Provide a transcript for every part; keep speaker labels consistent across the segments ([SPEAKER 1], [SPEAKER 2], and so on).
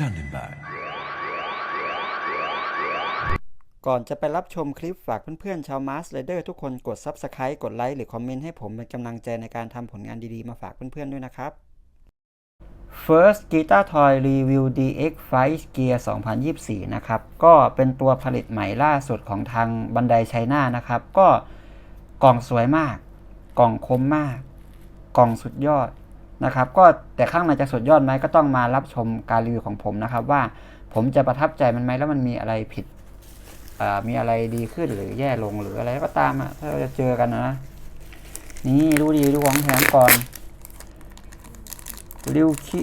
[SPEAKER 1] Standing by.
[SPEAKER 2] ก่อนจะไปรับชมคลิปฝากเพื่อนๆชาวมาสเลเดอร์ทุกคนกด Subscribe กดไลค์หรือคอมเมนต์ให้ผมเป็นกำลังใจในการทำผลงานดีๆ มาฝากเพื่อนๆด้วยนะครับ First Guitar Toy Review DX Fight Gear 2024 นะครับ ก็เป็นตัวผลิตใหม่ล่าสุดของทางบันไดไชน่านะครับ ก็กล่องสวยมาก กล่องคมมาก กล่องสุดยอด นะครับ ก็แต่ข้างในจะสุดยอดไหมก็ต้องมารับชมการรีวิวของผมนะครับ ว่าผมจะประทับใจมันไหมแล้วมันมีอะไรผิดมีอะไรดีขึ้นหรือแย่ลงหรืออะไรก็ตามอะถ้าเราจะเจอกันนะนี่ดูดีดูของแถมก่อนริวคิ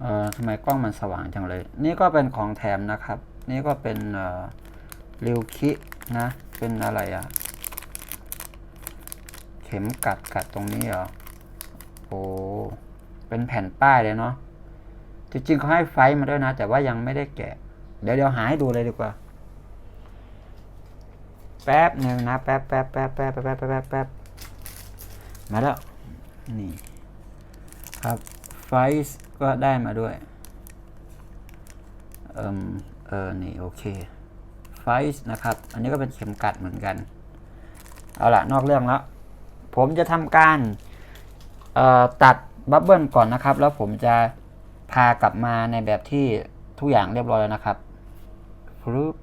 [SPEAKER 2] เอ่อทำไมกล้องมันสว่างจังเลย นี่ก็เป็นของแถมนะครับ นี่ก็เป็นเอ่อริวคินะ เป็นอะไรอะ เข็มกัดกัดตรงนี้เหรอ โอ้ เป็นแผ่นป้ายเลยเนาะ จริงๆเขาให้ไฟมาด้วยนะ แต่ว่ายังไม่ได้แกะ เดี๋ยวเดี๋ยวหาให้ดูเลยดีกว่า แป๊บหนึ่งนะแป๊บแป๊บแป๊บแป๊บแป๊บแป๊บแป๊บมาแล้ว นี่ ครับ ไฟก็ได้มาด้วย เอมเออ นี่โอเค ไฟนะครับ อันนี้ก็เป็นเข็มกัดเหมือนกัน เอาละนอกเรื่องแล้ว ผมจะทำการตัดบับเบิลก่อนนะครับ แล้วผมจะพากลับมาในแบบที่ทุกอย่างเรียบร้อยแล้วนะครับรึบ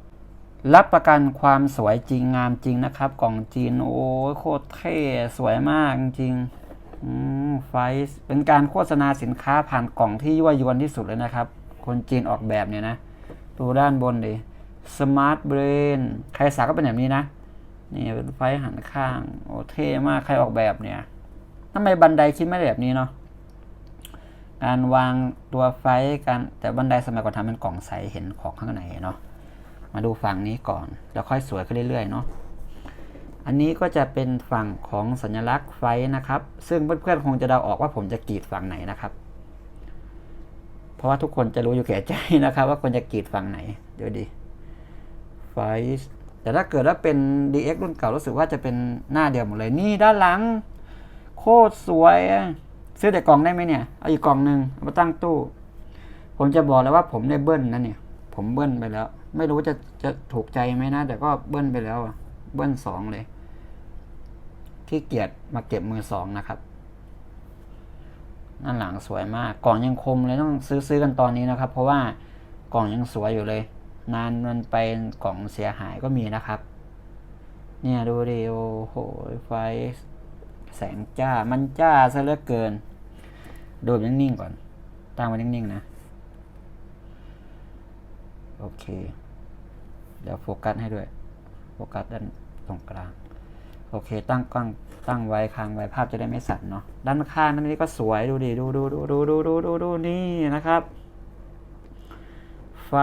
[SPEAKER 2] รับประกันความสวยจริงงามจริงนะครับ กล่องจีน โอ้โคตรเท่สวยมากจริงไฟเป็นการโฆษณาสินค้าผ่านกล่องที่ยั่วยวนที่สุดเลยนะครับ คนจีนออกแบบเนี่ยนะ ดูด้านบนดิ Smart Brain ใครสักก็เป็นแบบนี้นะ นี่เป็นไฟหันข้าง โอ้เท่มากใครออกแบบเนี่ยทำไมบันไดคิดไม่แบบนี้เนาะการวางตัวไฟการแต่บันไดสมัยก่อนทำเป็นกล่องใสเห็นของข้างในเนาะมาดูฝั่งนี้ก่อนแล้วค่อยสวยขึ้นเรื่อยๆเนาะอันนี้ก็จะเป็นฝั่งของสัญลักษณ์ไฟนะครับ ซึ่งเพื่อนๆคงจะเดาออกว่าผมจะกรีดฝั่งไหนนะครับ เพราะว่าทุกคนจะรู้อยู่แก่ใจนะครับ ว่าควรจะกรีดฝั่งไหน เดี๋ยวดิไฟ แต่ถ้าเกิดว่าเป็น DX รุ่นเก่ารู้สึกว่าจะเป็นหน้าเดียวหมดเลยนี่ด้านหลัง โคตรสวย ซื้อแต่กล่องได้ไหมเนี่ย เอาอีกกล่องหนึ่งเอามาตั้งตู้ ผมจะบอกเลยว่าผมได้เบิ้ลนะเนี่ย ผมเบิ้ลไปแล้ว ไม่รู้จะจะถูกใจไหมนะ แต่ก็เบิ้ลไปแล้วอะเบิ้ลสองเลยที่เกียจมาเก็บมือสองนะครับนั่นหลังสวยมาก กล่องยังคมเลยต้องซื้อซื้อกันตอนนี้นะครับ เพราะว่ากล่องยังสวยอยู่เลย นานมันไปกล่องเสียหายก็มีนะครับ เนี่ยดูดิโอ้โหไฟแสงจ้ามันจ้าซะเหลือเกิน ดูแบบนิ่งๆก่อน ตั้งไว้นิ่งๆนะ โอเค เดี๋ยวโฟกัสให้ด้วย โฟกัสด้านตรงกลาง โอเค ตั้งกล้องตั้งไว้ค้างไว้ภาพจะได้ไม่สั่นเนาะ ด้านข้างนั่นนี่ก็สวยดูดิ ดูดูดูดูดูดูดูดูนี่นะครับ ไฟ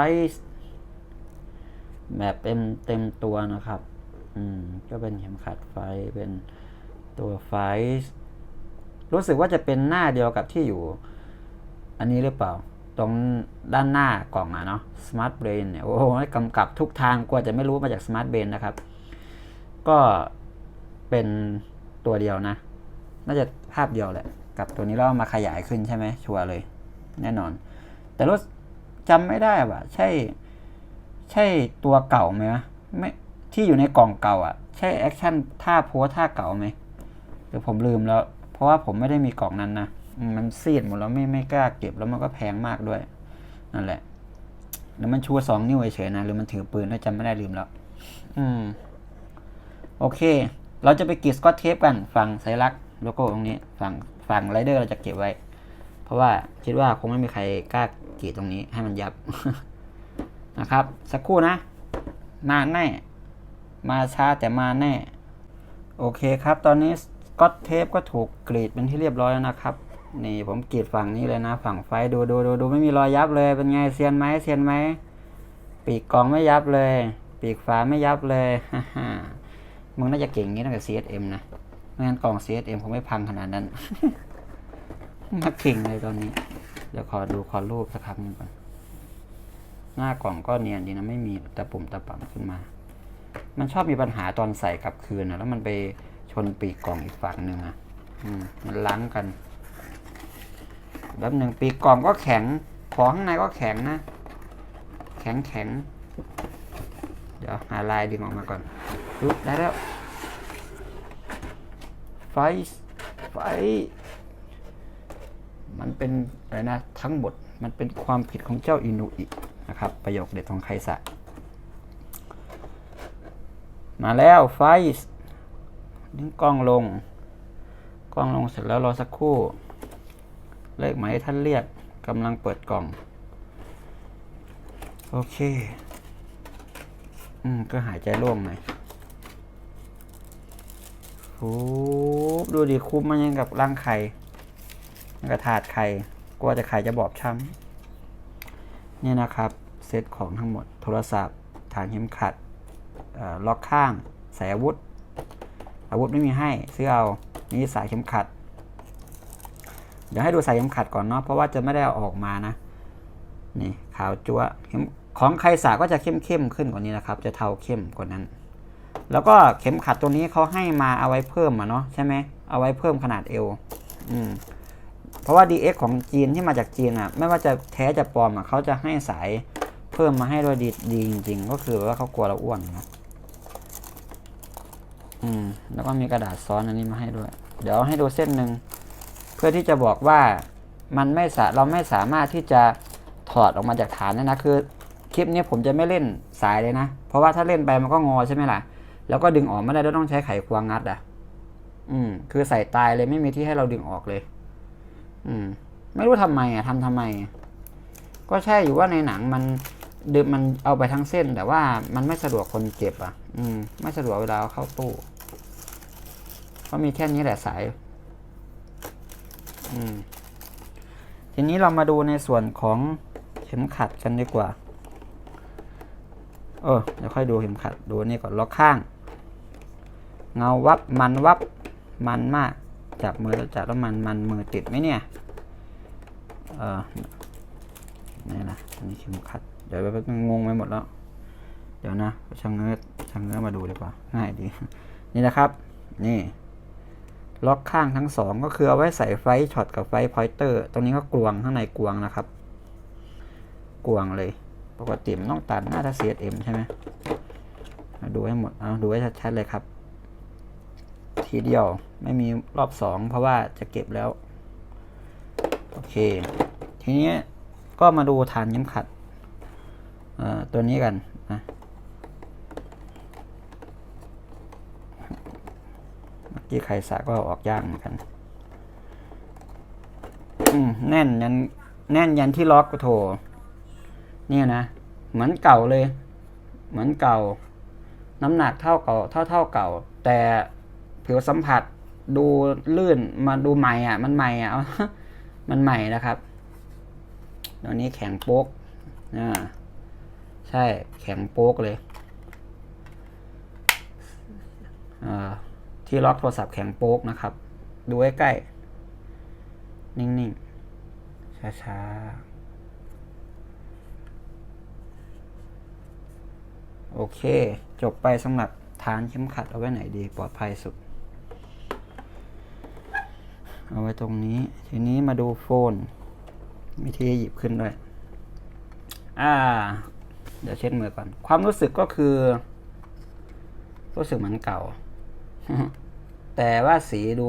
[SPEAKER 2] แบบเต็มเต็มตัวนะครับ อืม ก็เป็นเข็มขัดไฟเป็นตัวไฟ รู้สึกว่าจะเป็นหน้าเดียวกับที่อยู่ อันนี้หรือเปล่า ตรงด้านหน้ากล่องอะเนาะ Smart Brain เนี่ย โอ้โหกำกับทุกทางกว่าจะไม่รู้มาจาก Smart Brain นะครับ ก็เป็นตัวเดียวนะ น่าจะภาพเดียวแหละ กับตัวนี้ล้วเอามาขยายขึ้นใช่ไหมชัวร์เลย แน่นอน แต่รู้จำไม่ได้ว่ะ ใช่ ใช่ตัวเก่าไหมวะไม่ที่อยู่ในกล่องเก่าอะ ใช่แอคชั่นท่าโพสท่าเก่าไหมหรือผมลืมแล้ว เพราะว่าผมไม่ได้มีกล่องนั้นนะมันซีดหมดแล้วไม่ไม่กล้าเก็บแล้วมันก็แพงมากด้วยนั่นแหละแล้วมันชูสองนิ้วเฉยๆนะหรือมันถือปืนแล้วจำไม่ได้ลืมแล้ว อืม โอเค เราจะไปกรีดสกอตเทปกันฝั่งสัญลักษณ์โลโก้ตรงนี้ฝั่งฝั่งไรเดอร์เราจะเก็บไว้ เพราะว่าคิดว่าคงไม่มีใครกล้ากรีดตรงนี้ให้มันยับ นะครับ สักครู่นะมาแน่ มาช้าแต่มาแน่ โอเคครับ ตอนนี้ก็อตเทปก็ถูกกรีดเป็นที่เรียบร้อยแล้วนะครับ นี่ผมกรีดฝั่งนี้เลยนะ ฝั่งไฟดูดูดูดูไม่มีรอยยับเลยเป็นไงเซียนไหมเซียนไหมปีกกองไม่ยับเลย ปีกฝาไม่ยับเลยฮ่าฮ่ามึงน่าจะเก่งงี้ตั้งแต่ CSM นะไม่งั้นกล่อง CSM คงไม่พังขนาดนั้นมาเก่งเลยตอนนี้ เดี๋ยวขอดูขอรูปสักครั้งหนึงก่อน หน้ากล่องก็เนียนดีนะไม่มีตะปุ่มตะป่ำขึ้นมา มันชอบมีปัญหาตอนใส่กลับคืนนะแล้วมันไปชนปีกกล่องอีกฝั่งหนึ่งอะอืมมันล้างกันแป๊บหนึ่งปีกกล่องก็แข็ง ของข้างในก็แข็งนะ แข็งแข็ง เดี๋ยวหาลายดึงออกมาก่อนปึ๊บได้แล้ว ไฟ ไฟ มันเป็นอะไรนะ ทั้งหมด มันเป็นความผิดของเจ้าอินุอิ นะครับ ประโยคเด็ดของไคสะ มาแล้วไฟดึงกล้องลง กล้องลงเสร็จแล้วรอสักครู่ เลขหมายที่ท่านเรียกกำลังเปิดกล่อง โอเค อืม ก็หายใจโล่งหน่อยโอ้ดูดิคุ้มมันยังกับร่างไข่ยังกับถาดไข่ กลัวจะไข่จะบอบช้ำ นี่นะครับเซตของทั้งหมดโทรศัพท์ฐานเข็มขัดล็อกข้างใส่อาวุธ อาวุธไม่มีให้ซื้อเอานี่สายเข็มขัด เดี๋ยวให้ดูสายเข็มขัดก่อนเนาะเพราะว่าจะไม่ได้เอาออกมานะนี่ขาวจั๊วเข็มของไคสาก็จะเข้มเข้มขึ้นกว่านี้นะครับ จะเทาเข้มกว่านั้น แล้วก็เข็มขัดตัวนี้เขาให้มาเอาไว้เพิ่มอะเนาะใช่ไหมเอาไว้เพิ่มขนาดเอวอืม เพราะว่า DX ของจีนที่มาจากจีนอะ ไม่ว่าจะแท้จะปลอมอะเขาจะให้สายเพิ่มมาให้ด้วยดีดีจริง ๆ ก็คือว่าเขากลัวเราอ้วนนะอืม แล้วก็มีกระดาษซ้อนอันนี้มาให้ด้วย เดี๋ยวให้ดูเส้นหนึ่งเพื่อที่จะบอกว่ามันไม่สาเราไม่สามารถที่จะถอดออกมาจากฐานได้นะ คือ คลิปนี้ผมจะไม่เล่นสายเลยนะ เพราะว่าถ้าเล่นไปมันก็งอใช่ไหมล่ะ แล้วก็ดึงออกไม่ได้ต้องใช้ไขควงงัดอะ อืม คือใส่ตายเลยไม่มีที่ให้เราดึงออกเลย อืม ไม่รู้ทำไมอะทำทำไม ก็ใช่อยู่ว่าในหนังมันดึงมันเอาไปทั้งเส้น แต่ว่ามันไม่สะดวกคนเจ็บอะ อืม ไม่สะดวกเวลาเอาเข้าตู้ก็มีแค่นี้แหละสาย อืม ทีนี้เรามาดูในส่วนของเข็มขัดกันดีกว่า เออเดี๋ยวค่อยดูเข็มขัด ดูนี่ก่อนล็อกข้าง เงาวับมันวับมันมาก จับมือแล้วจับแล้วมันมันมือติดไหมเนี่ย เออนี่นะอันนี้เข็มขัด เดี๋ยวไปงงไปหมดแล้ว เดี๋ยวนะช่างเนื้อช่างเนื้อมาดูดีกว่า ง่ายดี นี่นะครับ นี่ ล็อกข้างทั้งสองก็คือเอาไว้ใส่ไฟช็อตกับไฟพอยเตอร์ ตรงนี้ก็กลวงข้างในกลวงนะครับ กลวงเลย ปกติมันต้องตัดหน้าถ้า CSM ใช่ไหมดูให้หมด เอาดูให้ชัดๆเลยครับ ทีเดียว ไม่มีรอบสองเพราะว่าจะเก็บแล้ว โอเค ทีนี้ก็มาดูฐานเข็มขัดตัวนี้กันนะเมื่อกี้ไขสาก็ออกยากเหมือนกันแน่นยันแน่นยันที่ล็อกโถเนี่ยนะ เหมือนเก่าเลย เหมือนเก่า น้ำหนักเท่าเก่า เท่าเท่าเก่า แต่ ผิวสัมผัส ดูลื่นมาดูใหม่อะ มันใหม่อะมันใหม่นะครับตัวนี้แข็งโป๊กอ่าใช่แข็งโป๊กเลยอ่าที่ล็อกโทรศัพท์แข็งโป๊กนะครับ ดูใกล้ๆนิ่งๆช้าๆโอเค จบไปสำหรับฐานเข็มขัดเอาไว้ไหนดี ปลอดภัยสุด เอาไว้ตรงนี้ ทีนี้มาดูโฟนมีที่หยิบขึ้นด้วย อ่า เดี๋ยวเช็ดมือก่อน ความรู้สึกก็คือ รู้สึกเหมือนเก่า แต่ว่าสีดู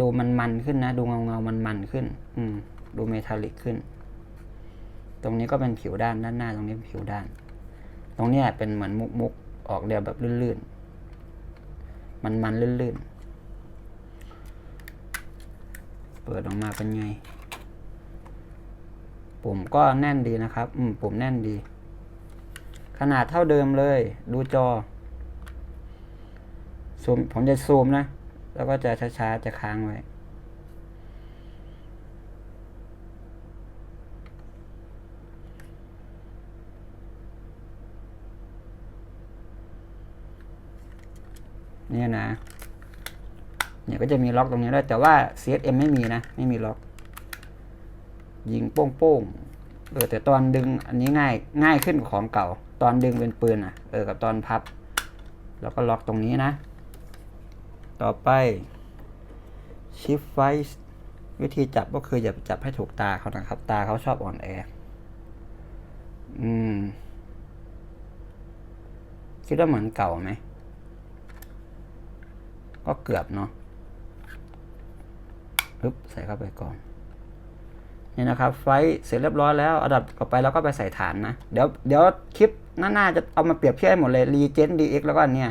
[SPEAKER 2] ดูมันมันขึ้นนะ ดูเงาเงามันมันขึ้น อืม ดูเมทัลลิกขึ้น ตรงนี้ก็เป็นผิวด้านด้านหน้า ตรงนี้เป็นผิวด้าน ตรงนี้เป็นเหมือนมุกมุกออกเดียวแบบลื่นๆ มันมันลื่นๆ เปิดออกมาเป็นไง ปุ่มก็แน่นดีนะครับ อืม ปุ่มแน่นดี ขนาดเท่าเดิมเลย ดูจอ ซูม ผมจะซูมนะ แล้วก็จะช้าๆ จะค้างไว้เนี่ยนะ เนี่ยก็จะมีล็อกตรงนี้ด้วยแต่ว่า CSM ไม่มีนะ ไม่มีล็อก ยิงโป้งโป้งเออแต่ตอนดึงอันนี้ง่ายง่ายขึ้นกว่าของเก่า ตอนดึงเป็นปืนอะเออกับตอนพับ แล้วก็ล็อกตรงนี้นะ ต่อไป shift ไฟวิธีจับก็คืออย่าจับให้ถูกตาเขานะครับ ตาเขาชอบอ่อนแออืมคิดว่าเหมือนเก่าไหม ก็เกือบเนาะ ปึ๊บใส่เข้าไปก่อนนี่นะครับ ไฟท์เสร็จเรียบร้อยแล้วอันดับต่อไปเราก็ไปใส่ฐานนะ เดี๋ยวเดี๋ยวคลิปหน้าๆจะเอามาเปรียบเทียบให้หมดเลย Regen DX แล้วก็อันเนี่ย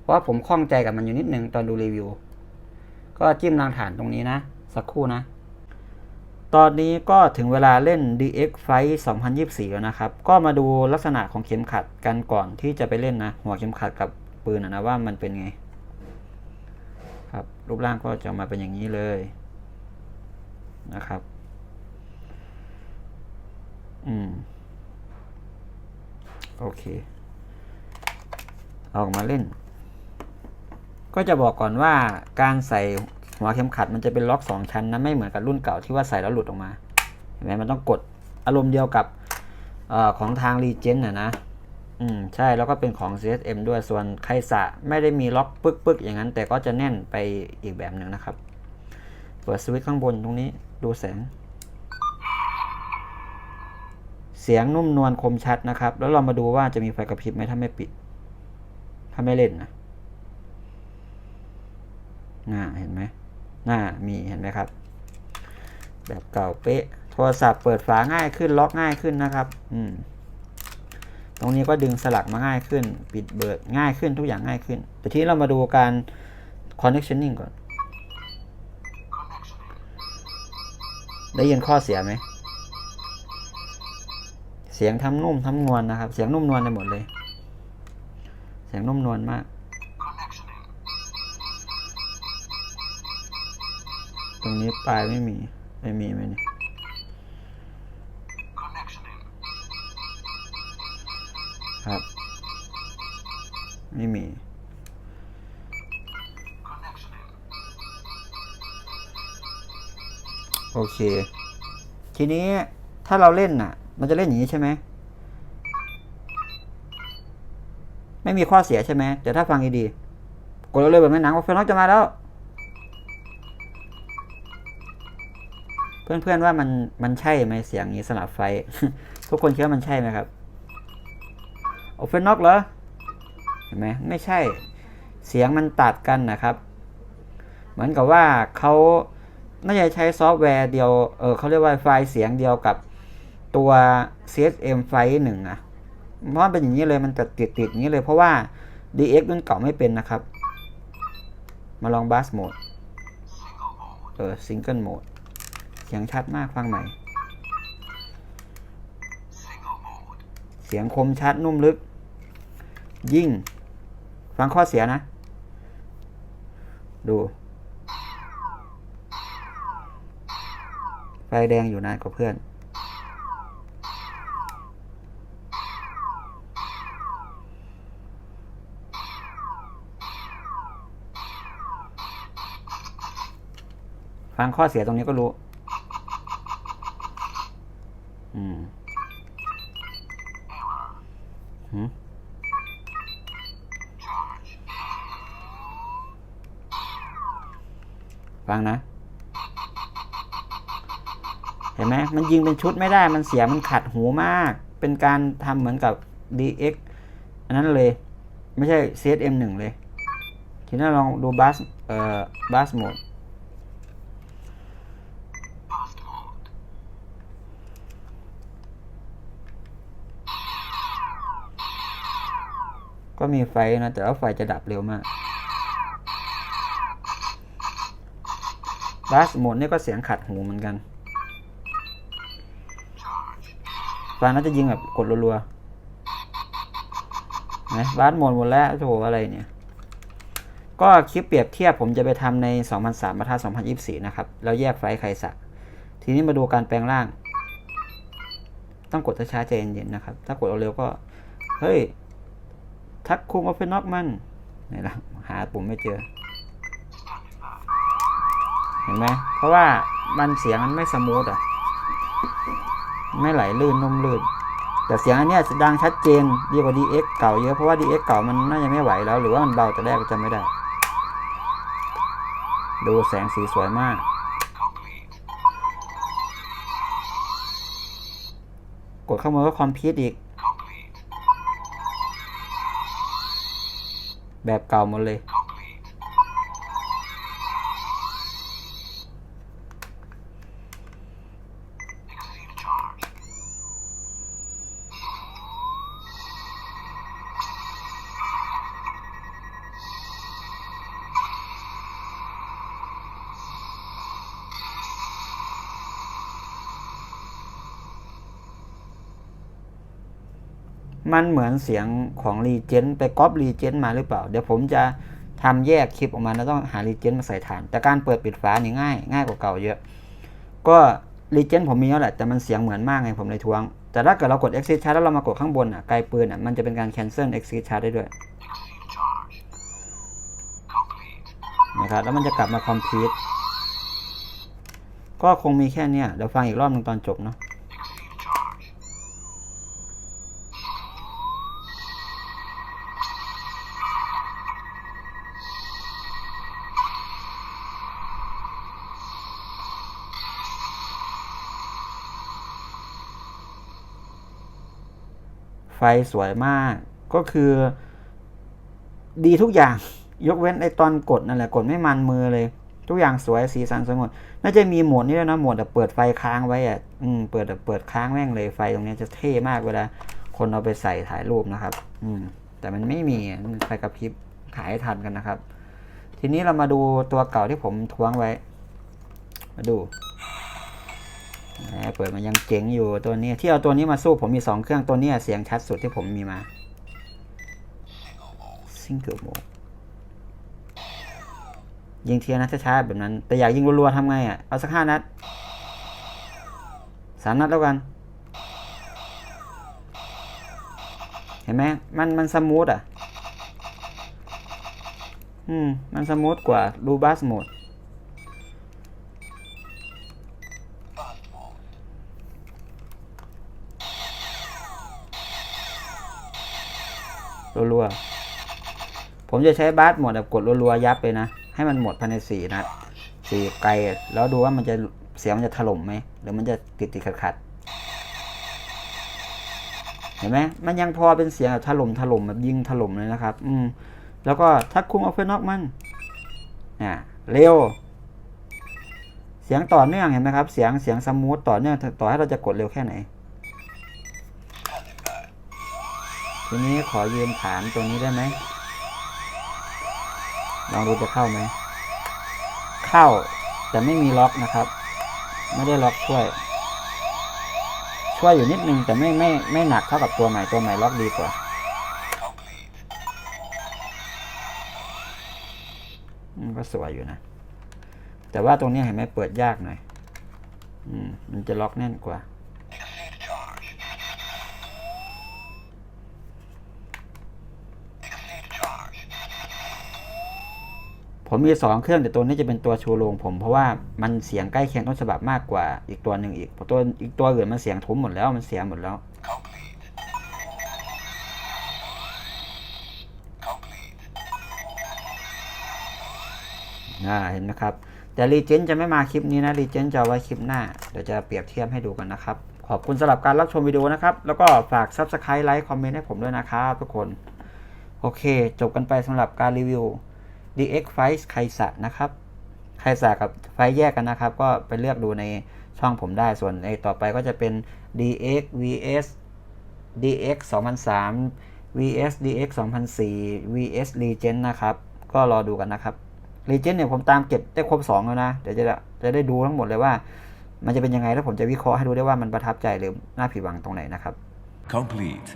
[SPEAKER 2] เพราะว่าผมข้องใจกับมันอยู่นิดนึงตอนดูรีวิว ก็จิ้มรางฐานตรงนี้นะ สักครู่นะ ตอนนี้ก็ถึงเวลาเล่น DX Fight 2024 แล้วนะครับ ก็มาดูลักษณะของเข็มขัดกันก่อนที่จะไปเล่นนะ หัวเข็มขัดกับปืนนะว่ามันเป็นไง ครับรูปร่างก็จะมาเป็นอย่างนี้เลย นะครับ อืม โอเค ออกมาเล่น ก็จะบอกก่อนว่าการใส่หัวเข็มขัดมันจะเป็นล็อกสองชั้นนะไม่เหมือนกับรุ่นเก่าที่ว่าใส่แล้วหลุดออกมาเห็นไหมมันต้องกดอารมณ์เดียวกับออของทางรีเจนนะนะ อืม ใช่ แล้วก็เป็นของ CSM ด้วยส่วนไคสะไม่ได้มีล็อกปึ๊กปึ๊กอย่างนั้น แต่ก็จะแน่นไปอีกแบบหนึ่งนะครับ เปิดสวิตช์ข้างบนตรงนี้ ดูแสง เสียงนุ่มนวลคมชัดนะครับ แล้วเรามาดูว่าจะมีไฟกระพริบไหมถ้าไม่ปิด ถ้าไม่เล่นนะน่าเห็นไหมน่ามีเห็นไหมครับ แบบเก่าเป๊ะ โทรศัพท์เปิดฝาง่ายขึ้นล็อกง่ายขึ้นนะครับ อืมตรงนี้ก็ดึงสลักมาง่ายขึ้น ปิดเบิดง่ายขึ้นทุกอย่างง่ายขึ้น แต่ที่เรามาดูการ connectioning ก่อน ได้ยินข้อเสียไหม เสียงทำนุ่มทำนวลนะครับ เสียงนุ่มนวลไปหมดเลย เสียงนุ่มนวลมาก ตรงนี้ปลายไม่มี ไม่มีไหมเนี่ยครับ ไม่มี โอเค ทีนี้ถ้าเราเล่นน่ะ มันจะเล่นอย่างนี้ใช่ไหม ไม่มีข้อเสียใช่ไหมแต่ถ้าฟังดีๆกดเลยแบบในหนังว่าเฟรนล็อกจะมาแล้ว เพื่อนๆว่ามันมันใช่ไหมเสียงนี้สลับไฟ ทุกคนคิดว่ามันใช่ไหมครับโอเฟนน็อกเหรอเห็นไหมไม่ใช่ เสียงมันตัดกันนะครับ เหมือนกับว่าเขา น่าจะใช้ซอฟต์แวร์เดียว เออเขาเรียกว่าไฟล์เสียงเดียวกับตัว CSM ไฟล์หนึ่งอะเพราะเป็นอย่างนี้เลยมันจะติดติดๆอย่างนี้เลยเพราะว่า DX รุ่นเก่าไม่เป็นนะครับ มาลองบัสโหมด เออซิงเกิลโหมดเสียงชัดมากฟังใหม่ เสียงคมชัดนุ่มลึก ยิ่ง ฟังข้อเสียนะ ดู ไฟแดงอยู่นานกว่าเพื่อน ฟังข้อเสียตรงนี้ก็รู้ อืมหืมฟังนะ ห็นไหมมันยิงเป็นชุดไม่ได้มันเสียงมันขัดหูมาก เป็นการทำเหมือนกับ DX อันนั้นเลย ไม่ใช่ CSM 1 เลยทีนี้ลองดูบัสเอ่อบัสโหมดก็มีไฟนะ แต่ว่าไฟจะดับเร็วมากบัสโหมดนี่ก็เสียงขัดหูเหมือนกัน ฟังน่าจะยิงแบบกดรัวๆนะบัสหมดหมดแล้วโถอะไรเนี่ย ก็คลิปเปรียบเทียบผมจะไปทำใน 2003มาท่า2024 นะครับ แล้วแยกไฟล์ใครสักทีนี้มาดูการแปลงร่าง ต้องกดช้าๆใจเย็นๆนะครับ ถ้ากดเร็วๆก็ เฮ้ย ทักคุมเอาไปน็อกมันไหนล่ะหาปุ่มไม่เจอ เห็นไหมเพราะว่ามันเสียงมันไม่สมูทอะ ไม่ไหลลื่นนุ่มลื่น แต่เสียงอันนี้ดังชัดเจนดีกว่า DX เก่าเยอะเพราะว่า DX เก่ามันน่าจะไม่ไหวแล้ว หรือว่ามันเบาแต่แรกจำไม่ได้ ดูแสงสีสวยมาก กดเข้ามาก็คอมพิวต์อีก แบบเก่าหมดเลย มันเหมือนเสียงของรีเจนไปก๊อปรีเจนมาหรือเปล่า เดี๋ยวผมจะทำแยกคลิปออกมาแล้วต้องหารีเจนมาใส่ฐาน แต่การเปิดปิดฝานี่ง่าย ง่ายกว่าเก่าเยอะ ก็รีเจนผมมีแล้วแหละแต่มันเสียงเหมือนมากไงผมเลยทวง แต่ถ้าเกิดเรากด exit chart แล้วเรามากดข้างบนอะไกลปืนอะมันจะเป็นการ cancel exit chart ได้ด้วยนะครับแล้วมันจะกลับมา complete ก็คงมีแค่เนี้ยเดี๋ยวฟังอีกรอบหนึ่งตอนจบเนาะ สวยมาก ก็คือ ดีทุกอย่าง ยกเว้นไอตอนกดนั่นแหละกดไม่มันมือเลย ทุกอย่างสวยสีสันสวยหมดน่าจะมีโหมดนี้ด้วยนะโหมดแบบเปิดไฟค้างไว้อะอืมเปิดแบบเปิดค้างแม่งเลยไฟตรงนี้จะเท่มากเวลาคนเอาไปใส่ถ่ายรูปนะครับ อืม แต่มันไม่มีไฟกระพริบขายทันกันนะครับ ทีนี้เรามาดูตัวเก่าที่ผมทวงไว้ มาดู เปิดมันยังเจ๋งอยู่ตัวนี้ ที่เอาตัวนี้มาสู้ผมมีสองเครื่องตัวนี้เสียงชัดสุดที่ผมมีมาซิงเกิลโหมดยิงเทียนะช้าๆแบบนั้น แต่อยากยิงรัวๆทำไงอะ เอาสักห้านัดสามนัดแล้วกัน เห็นไหมมันมันสมูทอะ อืม มันสมูทกว่าดูบัสโหมด
[SPEAKER 1] Fast mode.
[SPEAKER 2] รัวๆ ผมจะใช้บาสหมดแบบกดรัวๆยับเลยนะ ให้มันหมดภายในสี่นัดสี่ไกลแล้วดูว่ามันจะเสียงมันจะถล่มไหมหรือมันจะติดติดขัดขัดๆเห็นไหมมันยังพอเป็นเสียงแบบถล่มถล่มแบบยิงถล่มเลยนะครับ อืม แล้วก็ทักคุมเอาเฟนอกมันอ่าเร็ว เสียงต่อเนื่องเห็นไหมครับ เสียงเสียงสมูทต่อเนื่องต่อให้เราจะกดเร็วแค่ไหนทีนี้ขอยืมฐานตัวนี้ได้ไหม ลองดูจะเข้าไหม เข้า แต่ไม่มีล็อกนะครับ ไม่ได้ล็อกช่วย ช่วยอยู่นิดนึง แต่ไม่ไม่ไม่หนักเท่ากับตัวใหม่ตัวใหม่ล็อกดีกว่าก็สวยอยู่นะ แต่ว่าตรงนี้เห็นไหมเปิดยากหน่อย อืม มันจะล็อกแน่นกว่า
[SPEAKER 1] Exceed charge. Exceed charge.
[SPEAKER 2] ผมมีสองเครื่องแต่ตัวนี้จะเป็นตัวชูโรงผม เพราะว่ามันเสียงใกล้เคียงต้นฉบับมากกว่าอีกตัวหนึ่งอีกเพราะตัวอีกตัวอื่นมันเสียงทุ้มหมดแล้วมันเสียหมดแล้ว
[SPEAKER 1] Complete. Complete.
[SPEAKER 2] อ่าเห็นไหมครับ แต่รีเจนจะไม่มาคลิปนี้นะรีเจนจะเอาไว้คลิปหน้า เดี๋ยวจะเปรียบเทียบให้ดูกันนะครับ ขอบคุณสำหรับการรับชมวิดีโอนะครับ แล้วก็ฝาก Subscribe ไลค์คอมเมนต์ให้ผมด้วยนะครับทุกคน โอเค จบกันไปสำหรับการรีวิว DX f i ไคสะนะครับไคสะกับไฟแยกกันนะครับ ก็ไปเลือกดูในช่องผมได้ส่วนในต่อไปก็จะเป็น DX VS DX 2003 VS DX 2004 VS Legend นะครับ ก็รอดูกันนะครับ Legend เนี่ยผมตามเก็บได้ครบ 2 แล้วนะ เดี๋ยวจะจะได้ดูทั้งหมดเลยว่า มันจะเป็นยังไงแล้วผมจะวิเคราะห์ให้ดูได้ว่ามันประทับใจหรือน่าผิดหวังตรงไหนนะครับ
[SPEAKER 3] Complete.